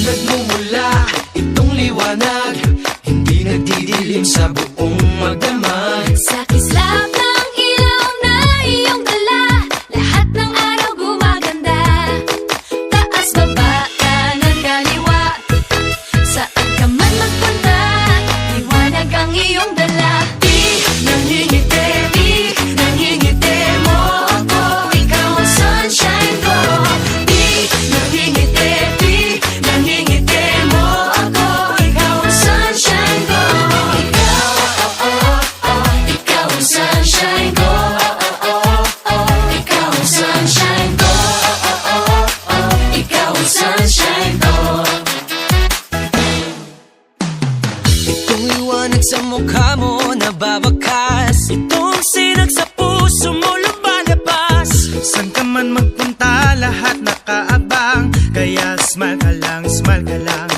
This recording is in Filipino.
Nagmumula itong liwanag Hindi nagdidilim sa buong ang sunshine ko Itong liwanag sa mukha mo nababakas Itong sinag sa puso mo lumalabas. San ka lahat nakaabang. Kaya smile ka lang, smile ka lang.